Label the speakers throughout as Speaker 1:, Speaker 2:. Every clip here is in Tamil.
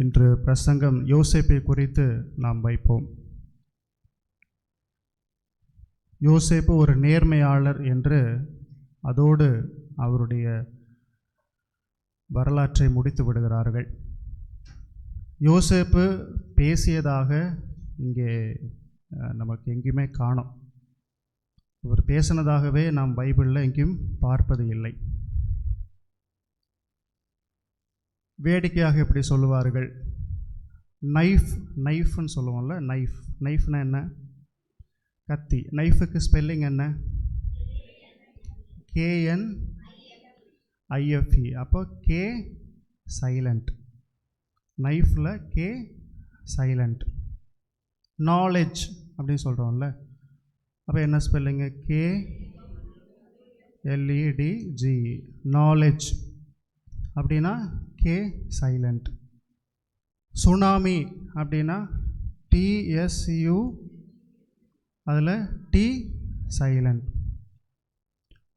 Speaker 1: இன்று பிரசங்கம் யோசேப்பை குறித்து நாம் வைப்போம். யோசேப்பு ஒரு நேர்மையாளர் என்று அதோடு அவருடைய வரலாற்றை முடித்து விடுகிறார்கள். யோசேப்பு பேசியதாக இங்கே நமக்கு எங்கேயுமே காணும். இவர் பேசினதாகவே நாம் பைபிளில் எங்கேயும் பார்ப்பது இல்லை. வேடிக்கையாக இப்படி சொல்லுவார்கள்? நைஃப் நைஃப்னு சொல்லுவோம்ல நைஃப் நைஃப்னா என்ன? கத்தி. நைஃபுக்கு ஸ்பெல்லிங் என்ன? K N I F E அப்போ கே சைலண்ட் நைஃப்பில் கே சைலண்ட் நாலேஜ் அப்படின்னு சொல்கிறோம்ல அப்போ என்ன spelling K L E D G knowledge அப்படின்னா கே சைலண்ட் சுனாமி அப்படின்னா டிஎஸ்யூ அதில் டி சைலண்ட்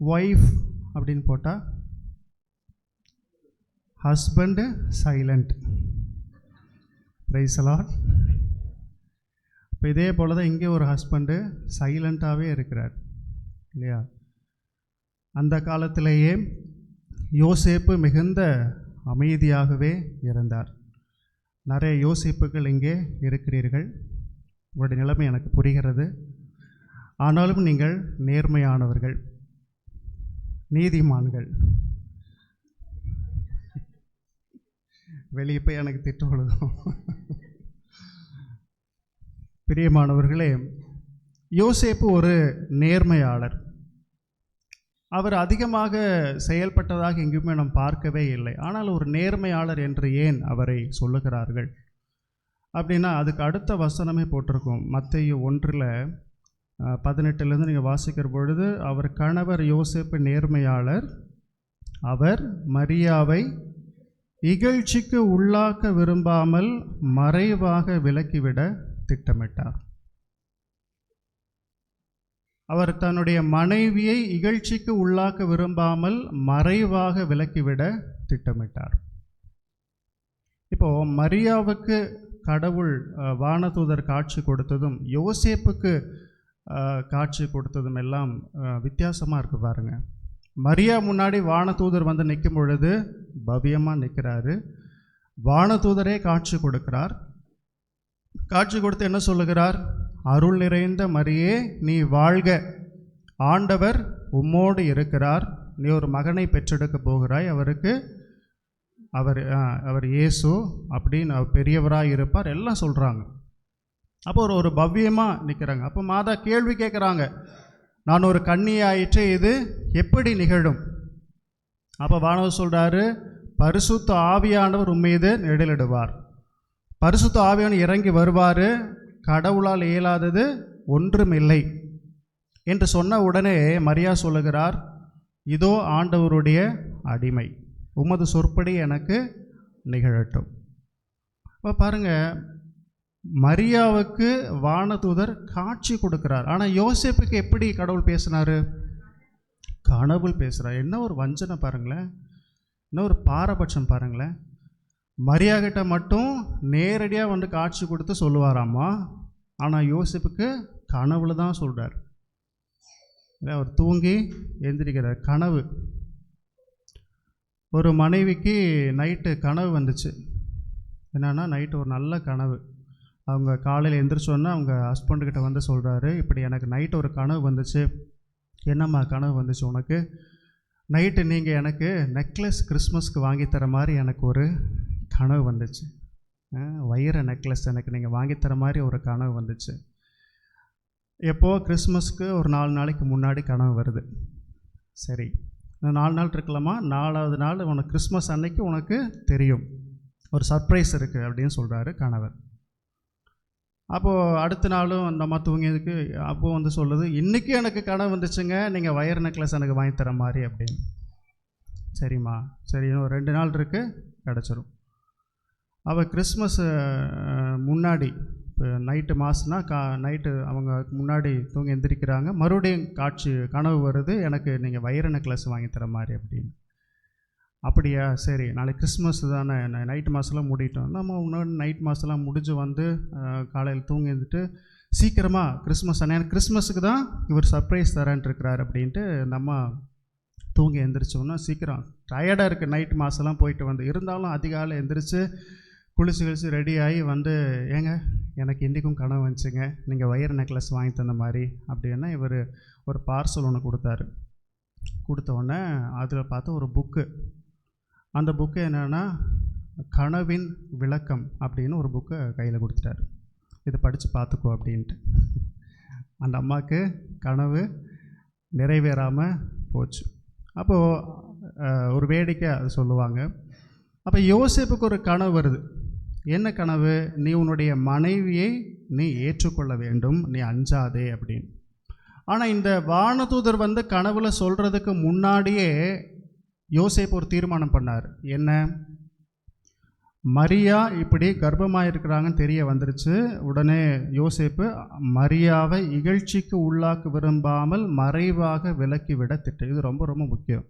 Speaker 1: ஒய்ஃப் அப்படின்னு போட்டால் ஹஸ்பண்டு சைலண்ட் ரைசலாட் இப்போ இதே போல் தான் இங்கே ஒரு ஹஸ்பண்டு சைலண்ட்டாகவே இருக்கிறார். இல்லையா? அந்த காலத்திலேயே யோசேப்பு மிகுந்த அமைதியாகவே இருந்தார். நிறைய யோசிப்புகள் இங்கே இருக்கிறீர்கள். உங்களுடைய நிலைமை எனக்கு புரிகிறது. ஆனாலும் நீங்கள் நேர்மையானவர்கள் நீதிமான்கள். வெளியே போய் எனக்கு திட்டு விழுகும். பிரியமானவர்களே யோசேப்பு ஒரு நேர்மையாளர். அவர் அதிகமாக செயல்பட்டதாக எங்கேயுமே நாம் பார்க்கவே இல்லை. ஆனால் ஒரு நேர்மையாளர் என்று ஏன் அவரை சொல்லுகிறார்கள்? அப்படின்னா அதுக்கு அடுத்த வசனமே போட்டிருக்கும். மத்திய ஒன்றில் பதினெட்டுலேருந்து நீங்கள் வாசிக்கிற பொழுது அவர் கணவர் யோசிப்பு நேர்மையாளர் அவர் மரியாவை இகழ்ச்சிக்கு உள்ளாக்க விரும்பாமல் மறைவாக விலக்கிவிட திட்டமிட்டார். அவர் தன்னுடைய மனைவியை இகழ்ச்சிக்கு உள்ளாக்க விரும்பாமல் மறைவாக விலக்கிவிட திட்டமிட்டார். இப்போ மரியாவுக்கு கடவுள் வானதூதர் காட்சி கொடுத்ததும் யோசேப்புக்கு காட்சி கொடுத்ததும் எல்லாம் வித்தியாசமாக இருக்கு பாருங்க. மரியா முன்னாடி வானதூதர் வந்து நிற்கும் பொழுது பவ்யமாக நிற்கிறாரு வானதூதரே காட்சி கொடுக்கிறார். காட்சி கொடுத்து என்ன சொல்லுகிறார்? அருள் நிறைந்த மரியே நீ வாழ்க. ஆண்டவர் உம்மோடு இருக்கிறார். நீ ஒரு மகனை பெற்றெடுக்க போகிறாய். அவருக்கு அவர் ஆ, அவர் இயேசு அப்படின்னு அவர் பெரியவராக இருப்பார். எல்லாம் சொல்கிறாங்க அப்போ ஒரு ஒரு பவ்யமாக நிற்கிறாங்க அப்போ மாதா கேள்வி கேட்குறாங்க. நான் ஒரு கண்ணியாயிற்று இது எப்படி நிகழும்? அப்போ வானவர் சொல்கிறாரு பரிசுத்த ஆவியானவர் உம்மீது நிழலிடுவார் பரிசுத்த ஆவியானவர் இறங்கி வருவார். கடவுளால் இயலாதது ஒன்றுமில்லை. என்று சொன்ன உடனே மரியா சொல்லுகிறார் இதோ ஆண்டவருடைய அடிமை. உமது சொற்படி எனக்கு நிகழட்டும். இப்போ பாருங்கள் மரியாவுக்கு வானதூதர் காட்சி கொடுக்கிறார். ஆனால் யோசேப்புக்கு எப்படி கடவுள் பேசினார்? கடவுள் பேசுகிறார் என்ன ஒரு வஞ்சனை பாருங்களேன். என்ன ஒரு பாரபட்சம் பாருங்களேன். மரியாகிட்ட மட்டும் நேரடியாக வந்து காட்சி கொடுத்து சொல்லுவாராம்மா. ஆனால் யோசிப்புக்கு கனவுல தான் சொல்கிறார் அவர் தூங்கி எந்திரிக்கிறார். கனவு. ஒரு மனைவிக்கு நைட்டு கனவு வந்துச்சு. என்னென்னா நைட்டு ஒரு நல்ல கனவு. அவங்க காலையில் எழுந்திரிச்சோன்னே அவங்க ஹஸ்பண்டுக்கிட்ட வந்து சொல்கிறாரு இப்படி எனக்கு நைட்டு ஒரு கனவு வந்துச்சு. என்னம்மா கனவு வந்துச்சு உனக்கு? நைட்டு நீங்கள் எனக்கு நெக்லஸ் கிறிஸ்மஸ்க்கு வாங்கி தர மாதிரி எனக்கு ஒரு கனவு வந்துச்சு. வைர நெக்லஸ் எனக்கு நீங்கள் வாங்கித்தர தர மாதிரி ஒரு கனவு வந்துச்சு. எப்போ? கிறிஸ்மஸ்க்கு ஒரு நாலு நாளைக்கு முன்னாடி கனவு வருது. சரி இன்னும் நாலு நாள் இருக்கலாமா? நாலாவது நாள் உனக்கு கிறிஸ்மஸ் அன்னைக்கு உனக்கு தெரியும். ஒரு சர்ப்ரைஸ் இருக்குது அப்படின்னு சொல்கிறாரு கணவர். அப்போது அடுத்த நாளும் அந்த அம்மா தூங்கியதுக்கு அப்போ வந்து சொல்லுது இன்றைக்கி எனக்கு கனவு வந்துச்சுங்க நீங்கள் வயர் நெக்லஸ் எனக்கு வாங்கி தர மாதிரி அப்படின்னு. சரிம்மா. சரி இன்னும் ஒரு ரெண்டு நாள் இருக்குது கிடச்சிரும். அவள் கிறிஸ்மஸ் முன்னாடி இப்போ நைட்டு மாசுனா கா நைட்டு அவங்க முன்னாடி தூங்கி எந்திரிக்கிறாங்க. மறுபடியும் காட்சி கனவு வருது. எனக்கு நீங்கள் வைர நெக்லஸ் வாங்கி தர மாதிரி அப்படின்னு. அப்படியா? சரி நாளைக்கு கிறிஸ்மஸ் தானே. நைட் மாதம்லாம் மூடிட்டோம். நம்ம முன்னாடி நைட் மாதம்லாம் முடிஞ்சு வந்து காலையில் தூங்கி எழுந்துட்டு சீக்கிரமாக கிறிஸ்மஸ் அண்ணன் கிறிஸ்மஸுக்கு தான் இவர் சர்ப்ரைஸ் தரேன்ட்டு இருக்கிறார் அப்படின்ட்டு நம்ம தூங்கி எந்திரிச்சோன்னா சீக்கிரம் டயர்டாக இருக்குது நைட் மாதம்லாம் போயிட்டு வந்து. இருந்தாலும் அதிகாலை எந்திரிச்சு குளிச்சு குளிச்சு ரெடி ஆகி வந்து ஏங்க எனக்கு இன்றைக்கும் கனவு வந்துச்சுங்க. நீங்கள் வயர் நெக்லஸ் வாங்கி தந்த மாதிரி அப்படின்னா இவர் ஒரு பார்சல் ஒன்று கொடுத்தாரு. கொடுத்த உடனே அதில் பார்த்து ஒரு புக்கு அந்த புக்கு என்னென்னா கனவின் விளக்கம் அப்படின்னு ஒரு புக்கை கையில் கொடுத்துட்டாரு. இதை படித்து பார்த்துக்கோ அப்படின்ட்டு. அந்த அம்மாவுக்கு கனவு நிறைவேறாமல் போச்சு. அப்போது ஒரு வேடிக்கை அது சொல்லுவாங்க. அப்போ யோசிப்புக்கு ஒரு கனவு வருது. என்ன கனவு? நீ உன்னுடைய மனைவியை நீ ஏற்றுக்கொள்ள வேண்டும். நீ அஞ்சாதே அப்படின்னு. ஆனால் இந்த வானதூதர் வந்து கனவுல சொல்கிறதுக்கு முன்னாடியே யோசேப் ஒரு தீர்மானம் பண்ணார். என்ன? மரியா இப்படி கர்ப்பமாக இருக்கிறாங்கன்னு தெரிய வந்துருச்சு. உடனே யோசேப்பு மரியாவை இகழ்ச்சிக்கு உள்ளாக்க விரும்பாமல் மறைவாக விலக்கிவிட திட்டம் இது ரொம்ப ரொம்ப முக்கியம்.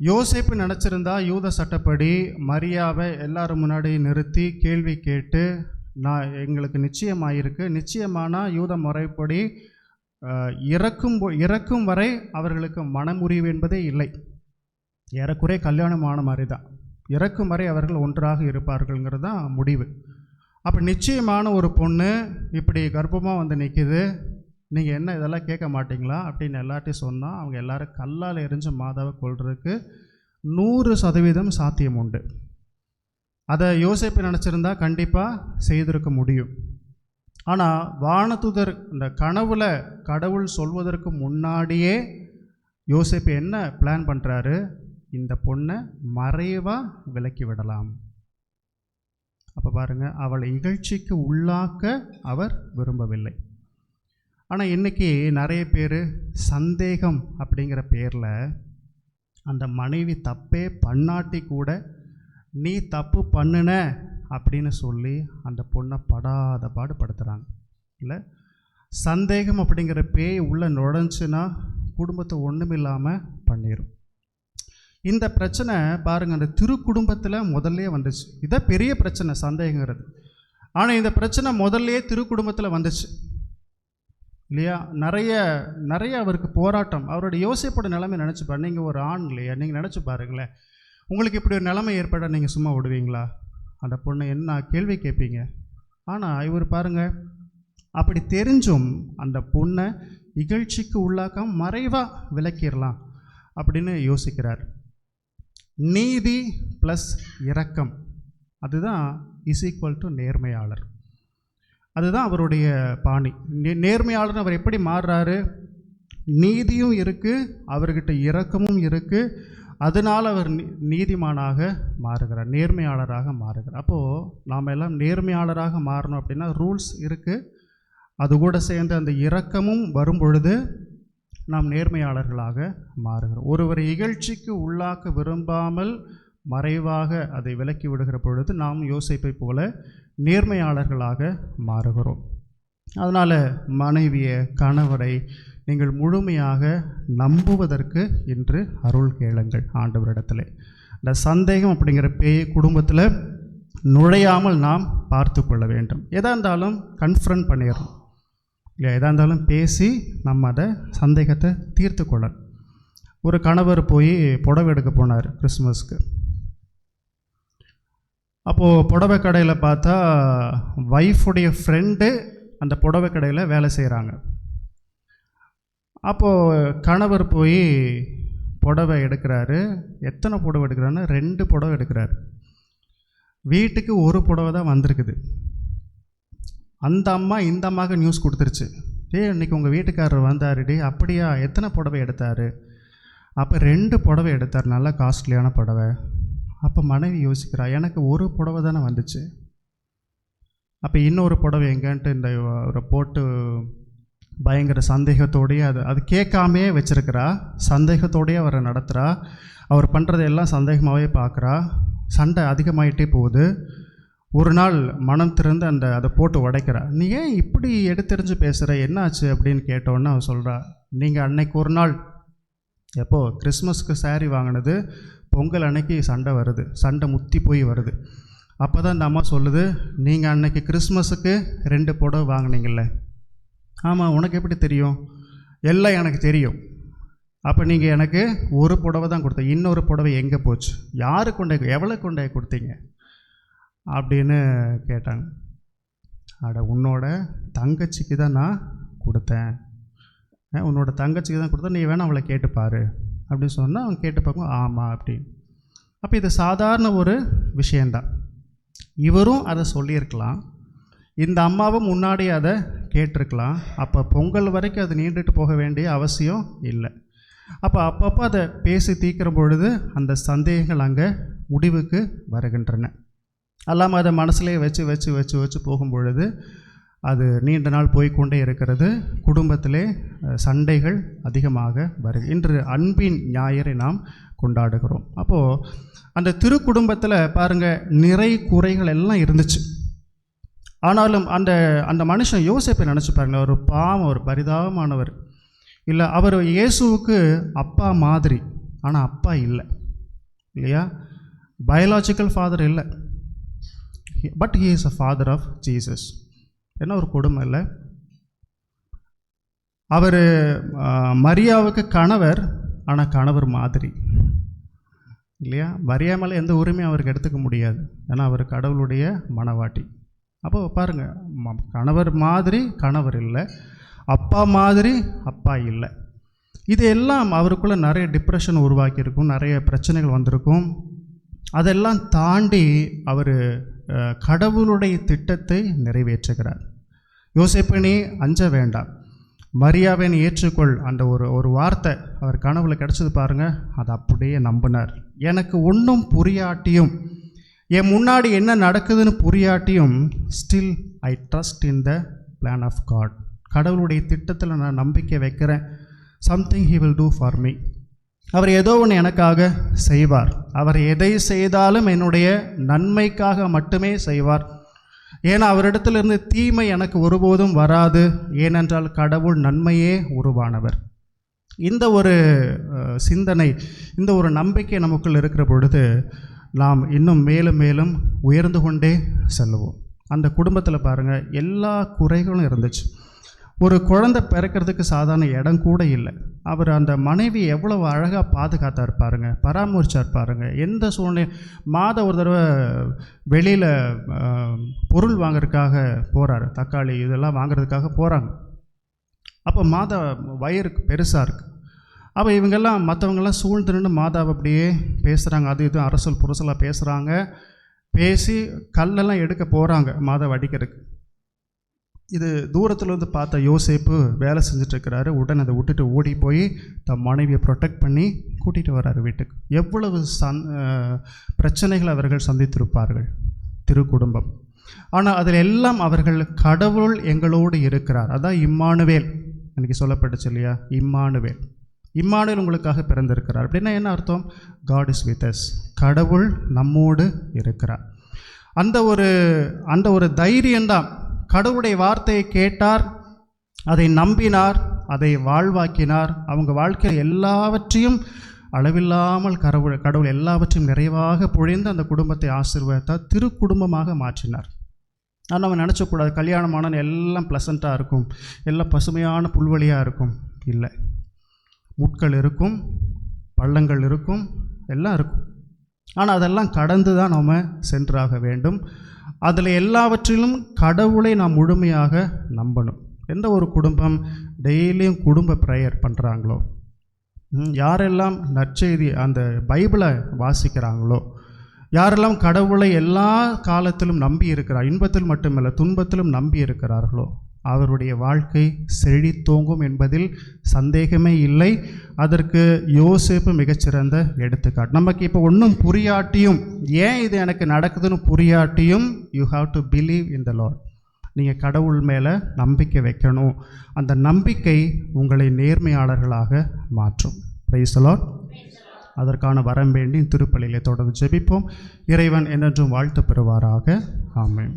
Speaker 1: யோசிப்பு நினச்சிருந்தா யூத சட்டப்படி மரியாவை எல்லாரும் முன்னாடி நிறுத்தி கேள்வி கேட்டு நான் எங்களுக்கு நிச்சயமாயிருக்கு. நிச்சயமானால் யூத முறைப்படி இறக்கும் இறக்கும் வரை அவர்களுக்கு மனமுறிவு என்பதே இல்லை. ஏறக்குறைய கல்யாணமான மாதிரி தான் இறக்கும் வரை அவர்கள் ஒன்றாக இருப்பார்கள்ங்கிறது தான் முடிவு. அப்போ நிச்சயமான ஒரு பொண்ணு இப்படி கர்ப்பமாக வந்து நிற்கிது நீங்கள் என்ன இதெல்லாம் கேட்க மாட்டிங்களா? அப்படின்னு எல்லார்ட்டையும் சொன்னால் அவங்க எல்லாரும் கல்லால் எரிஞ்சு மாதாவை கொள்றதுக்கு நூறு சதவீதம் சாத்தியம் உண்டு. அதை யோசிப்பு நினச்சிருந்தா கண்டிப்பாக செய்திருக்க முடியும். ஆனால் வானதுதர் இந்த கனவுல கடவுள் சொல்வதற்கு முன்னாடியே யோசிப்பு என்ன பிளான் பண்ணுறாரு இந்த பொண்ணை மறைவாக விலக்கி விடலாம். அப்போ பாருங்கள் அவளை இகழ்ச்சிக்கு உள்ளாக்க அவர் விரும்பவில்லை. ஆனால் இன்னைக்கு நிறைய பேர் சந்தேகம் அப்படிங்கிற பேரில் அந்த மனைவி தப்பே பண்ணாட்டி கூட நீ தப்பு பண்ணுன அப்படின்னு சொல்லி அந்த பொண்ணை படாத பாடுபடுத்துகிறாங்க இல்லை? சந்தேகம் அப்படிங்கிற பேய் உள்ளே நுழைஞ்சுன்னா குடும்பத்தை ஒன்றுமில்லாமல் பண்ணிடும் இந்த பிரச்சனை பாருங்கள் அந்த திரு குடும்பத்தில் முதல்லே வந்துச்சு. இதான் பெரிய பிரச்சனை சந்தேகங்கிறது. ஆனால் இந்த பிரச்சனை முதல்லே திரு குடும்பத்தில் வந்துச்சு. இல்லையா? நிறைய நிறைய அவருக்கு போராட்டம். அவரோட யோசிப்போட நிலைமை நினச்சி பாரு நீங்கள் ஒரு ஆண் இல்லையா? நீங்கள் நினச்சி பாருங்களேன். உங்களுக்கு இப்படி ஒரு நிலைமை ஏற்பட நீங்கள் சும்மா விடுவீங்களா? அந்த பொண்ணை என்ன கேள்வி கேட்பீங்க? ஆனால் இவர் பாருங்க அப்படி தெரிஞ்சும் அந்த பொண்ணை இகழ்ச்சிக்கு உள்ளாக்க மறைவாக விலக்கிடலாம் அப்படின்னு யோசிக்கிறார். நீதி ப்ளஸ் இரக்கம். அதுதான் இஸ் ஈக்குவல் டு நேர்மையாளர். அதுதான் அவருடைய பாணி. நே- நேர்மையாளர் அவர் எப்படி மாறுறாரு? நீதியும் இருக்குது அவர்கிட்ட இரக்கமும் இருக்குது அதனால் அவர் நீ- நீதிமானாக மாறுகிறார் நேர்மையாளராக மாறுகிறார். அப்போது நாம் எல்லாம் நேர்மையாளராக மாறணும் அப்படின்னா ரூல்ஸ் இருக்குது அது கூட சேர்ந்து அந்த இரக்கமும் வரும் பொழுது நாம் நேர்மையாளர்களாக மாறுகிறோம். ஒருவரை இகழ்ச்சிக்கு உள்ளாக்க விரும்பாமல் மறைவாக அதை விலக்கி விடுகிற பொழுது நாம் யோசிப்பை போல நேர்மையாளர்களாக மாறுகிறோம். அதனால் மனைவியை கணவரை நீங்கள் முழுமையாக நம்புவதற்கு இன்று அருள் கேளுங்கள் ஆண்டவரிடத்தில். இந்த சந்தேகம் அப்படிங்கிற பேய் குடும்பத்தில் நுழையாமல் நாம் பார்த்து கொள்ள வேண்டும். எதாக இருந்தாலும் கன்ஃபரன்ட் பண்ணிடணும். இல்லை எதாக இருந்தாலும் பேசி நம்ம அதை சந்தேகத்தை தீர்த்து கொள்ளணும். ஒரு கணவர் போய் புடவை எடுக்க போனார் கிறிஸ்மஸ்க்கு அப்போது புடவை கடையில் பார்த்தா ஒய்ஃபுடைய ஃப்ரெண்டு அந்த புடவை கடையில் வேலை செய்கிறாங்க அப்போது கணவர் போய் புடவை எடுக்கிறாரு. எத்தனை புடவை எடுக்கிறாருன்னா ரெண்டு புடவை எடுக்கிறாரு. வீட்டுக்கு ஒரு புடவை தான் வந்திருக்குது. அந்த அம்மா இந்த அம்மாவுக்கு நியூஸ் கொடுத்துருச்சு. டேய் இன்னைக்கு உங்கள் வீட்டுக்காரர் வந்தார் டே அப்படியா? எத்தனை புடவை எடுத்தார்? அப்போ ரெண்டு புடவை எடுத்தார். நல்ல காஸ்ட்லியான புடவை. அப்போ மனைவி யோசிக்கிறா எனக்கு ஒரு புடவை தானே வந்துச்சு. அப்போ இன்னொரு புடவை எங்கன்ட்டு இந்த ஒரு போட்டு பயங்கர சந்தேகத்தோடையே அது அது கேட்காமே வச்சுருக்கிறா சந்தேகத்தோடயே அவரை நடத்துகிறா அவர் பண்ணுறதெல்லாம் சந்தேகமாகவே பார்க்குறா. சண்டை அதிகமாகிட்டே போகுது. ஒரு நாள் மனம் திறந்து அந்த அதை போட்டு உடைக்கிறா. நீ ஏன் இப்படி எடுத்தெறிஞ்சு பேசுகிற என்னாச்சு? அப்படின்னு கேட்டோன்னே அவர் சொல்கிறா நீங்கள் அன்னைக்கு ஒரு நாள் எப்போது கிறிஸ்மஸ்க்கு saree வாங்கினது பொங்கல் அன்னைக்கு சண்டை வருது. சண்டை முத்தி போய் வருது. அப்போ தான் இந்த அம்மா சொல்லுது நீங்கள் அன்னைக்கு கிறிஸ்மஸுக்கு ரெண்டு புடவை வாங்குனீங்கல்ல. ஆமாம் உனக்கு எப்படி தெரியும்? எல்லாம் எனக்கு தெரியும். அப்போ நீங்கள் எனக்கு ஒரு புடவை தான் கொடுத்தீங்க இன்னொரு புடவை எங்கே போச்சு? யாரு கொண்டே எவ்வளோ கொண்டே கொடுத்தீங்க? அப்படின்னு கேட்டாங்க. அட உன்னோட தங்கச்சிக்கு தான் நான் கொடுத்தேன். உன்னோட தங்கச்சிக்கு தான் கொடுத்தேன். நீ வேணால் அவளை கேட்டு பாரு. அப்படின்னு சொன்னால் அவங்க கேட்டு பார்க்கும் ஆமாம் அப்படின்னு. அப்போ இது சாதாரண ஒரு விஷயந்தான் இவரும் அதை சொல்லியிருக்கலாம். இந்த அம்மாவும் முன்னாடி அதை கேட்டிருக்கலாம். அப்போ பொங்கல் வரைக்கும் அது நீண்டுட்டு போக வேண்டிய அவசியம் இல்லை. அப்போ அப்பப்போ அதை பேசி தீர்க்கிற பொழுது அந்த சந்தேகங்கள் அங்கே முடிவுக்கு வருகின்றன. அல்லாமல் அதை மனசுலேயே வச்சு வச்சு வச்சு வச்சு போகும் பொழுது அது நீண்ட நாள் போய்க்கொண்டே இருக்கிறது. குடும்பத்திலே சண்டைகள் அதிகமாக வருது இன்று அன்பின் ஞாயிறை நாம் கொண்டாடுகிறோம். அப்போது அந்த திருக்குடும்பத்தில் பாருங்கள் நிறை குறைகள் எல்லாம் இருந்துச்சு. ஆனாலும் அந்த அந்த மனுஷன் யோசிப்பை நினச்சி பாருங்கள் ஒரு பாவம் ஒரு பரிதாபமானவர். இல்லை அவர் இயேசுவுக்கு அப்பா மாதிரி ஆனால் அப்பா இல்லை. இல்லையா? பயாலாஜிக்கல் ஃபாதர் இல்லை. But he is a father of Jesus என்ன ஒரு கொடுமை இல்லை? அவர் மரியாவுக்கு கணவர் ஆனால் கணவர் மாதிரி. இல்லையா? மரியா மேலே எந்த உரிமையும் அவருக்கு எடுத்துக்க முடியாது. ஏன்னா அவர் கடவுளுடைய மனவாட்டி. அப்போ பாருங்கள் கணவர் மாதிரி கணவர் இல்லை. அப்பா மாதிரி அப்பா இல்லை. இது எல்லாம் அவருக்குள்ளே நிறைய டிப்ரெஷன் உருவாக்கியிருக்கும் நிறைய பிரச்சனைகள் வந்திருக்கும். அதெல்லாம் தாண்டி அவர் கடவுளுடைய திட்டத்தை நிறைவேற்றுகிறார். யோசிப்பு அஞ்ச வேண்டாம். மரியாவை நீ ஏற்றுக்கொள் அந்த ஒரு ஒரு வார்த்தை அவர் கனவுல கிடச்சது பாருங்கள் அதை அப்படியே நம்பினார். எனக்கு ஒன்றும் புரியாட்டியும் என் முன்னாடி என்ன நடக்குதுன்னு புரியாட்டியும் still I trust in the plan of God கடவுளுடைய திட்டத்தில் நான் நம்பிக்கை வைக்கிறேன். Something he will do for me அவர் ஏதோ ஒன்று எனக்காக செய்வார். அவர் எதை செய்தாலும் என்னுடைய நன்மைக்காக மட்டுமே செய்வார். ஏன்னா அவரிடத்திலிருந்து தீமை எனக்கு ஒருபோதும் வராது. ஏனென்றால் கடவுள் நன்மையே உருவானவர். இந்த ஒரு சிந்தனை இந்த ஒரு நம்பிக்கை நமக்குள் இருக்கிற பொழுது நாம் இன்னும் மேலும் மேலும் உயர்ந்து கொண்டே செல்லுவோம். அந்த குடும்பத்தில் பாருங்கள் எல்லா குறைகளும் இருந்துச்சு. ஒரு குழந்தை பிறக்கிறதுக்கு சாதாரண இடம் கூட இல்லை. அவர் அந்த மனைவி எவ்வளவு அழகாக பாதுகாத்தார் பாருங்க பராமரிச்சா இருப்பாருங்க எந்த சூழ்நிலை மாத ஒரு தடவை வெளியில் பொருள் வாங்குறதுக்காக போகிறாரு தக்காளி இதெல்லாம் வாங்குறதுக்காக போகிறாங்க அப்போ மாதா வயிறு பெருசாக இருக்குது அப்போ இவங்கெல்லாம் மற்றவங்கெல்லாம் சூழ்ந்து நின்று மாதாவை அப்படியே பேசுகிறாங்க அது இதுவும் அரசல் புரசலாக பேசுகிறாங்க பேசி கல்லெல்லாம் எடுக்க போகிறாங்க மாதாவை அடிக்கிறதுக்கு இது தூரத்தில் இருந்து பார்த்த யோசேப்பு வேலை செஞ்சிட்ருக்கிறாரு. உடனே அதை விட்டுட்டு ஓடி போய் தம் மனைவியை ப்ரொடெக்ட் பண்ணி கூட்டிகிட்டு வர்றாரு வீட்டுக்கு. எவ்வளவு சந் பிரச்சனைகள் அவர்கள் சந்தித்திருப்பார்கள்? திருக்குடும்பம். ஆனால் அதில் எல்லாம் அவர்கள் கடவுள் எங்களோடு இருக்கிறார். அதான் இம்மானுவேல். எனக்கு சொல்லப்பட்டுச்சு இல்லையா? இம்மானுவேல். இம்மானுவேல் உங்களுக்காக பிறந்திருக்கிறார். அப்படின்னா என்ன அர்த்தம்? காட் இஸ் வித் அஸ் கடவுள் நம்மோடு இருக்கிறார். அந்த ஒரு அந்த ஒரு தைரியம்தான் கடவுளுடைய வார்த்தையை கேட்டார் அதை நம்பினார் அதை வாழ்வாக்கினார். அவங்க வாழ்க்கையில் எல்லாவற்றையும் அளவில்லாமல் கடவுள் கடவுள் எல்லாவற்றையும் நிறைவாக பொழிந்து அந்த குடும்பத்தை ஆசீர்வதித்தார் திருக்குடும்பமாக மாற்றினார். ஆனால் நம்ம நினச்சக்கூடாது. கல்யாணமான எல்லாம் ப்ளசண்ட்டாக இருக்கும். எல்லாம் பசுமையான புல்வெளியாக இருக்கும். இல்லை. முட்கள் இருக்கும் பள்ளங்கள் இருக்கும் எல்லாம் இருக்கும். ஆனால் அதெல்லாம் கடந்து தான் நாம் சென்றாக வேண்டும். அதில் எல்லாவற்றிலும் கடவுளை நாம் முழுமையாக நம்பணும். எந்த ஒரு குடும்பம் டெய்லியும் குடும்ப ப்ரேயர் பண்ணுறாங்களோ யாரெல்லாம் நற்செய்தி அந்த பைபிளை வாசிக்கிறாங்களோ யாரெல்லாம் கடவுளை எல்லா காலத்திலும் நம்பி இருக்கிறார் இன்பத்தில் மட்டுமல்ல துன்பத்திலும் நம்பி இருக்கிறார்களோ அவருடைய வாழ்க்கை செழித்தோங்கும் என்பதில் சந்தேகமே இல்லை. அதற்கு யோசிப்பு மிகச்சிறந்த எடுத்துக்காட்டு. நமக்கு இப்போ ஒன்றும் புரியாட்டியும் ஏன் இது எனக்கு நடக்குதுன்னு புரியாட்டியும் you have to believe in the Lord நீங்கள் கடவுள் மேலே நம்பிக்கை வைக்கணும். அந்த நம்பிக்கை உங்களை நேர்மையாளர்களாக மாற்றும். பிரைஸ்லாட் அதற்கான வரம் வேண்டி திருப்பலியிலே தொடர்ந்து ஜெபிப்போம். இறைவன் என்றென்றும் வாழ்த்து பெறுவாராக. ஆமேன்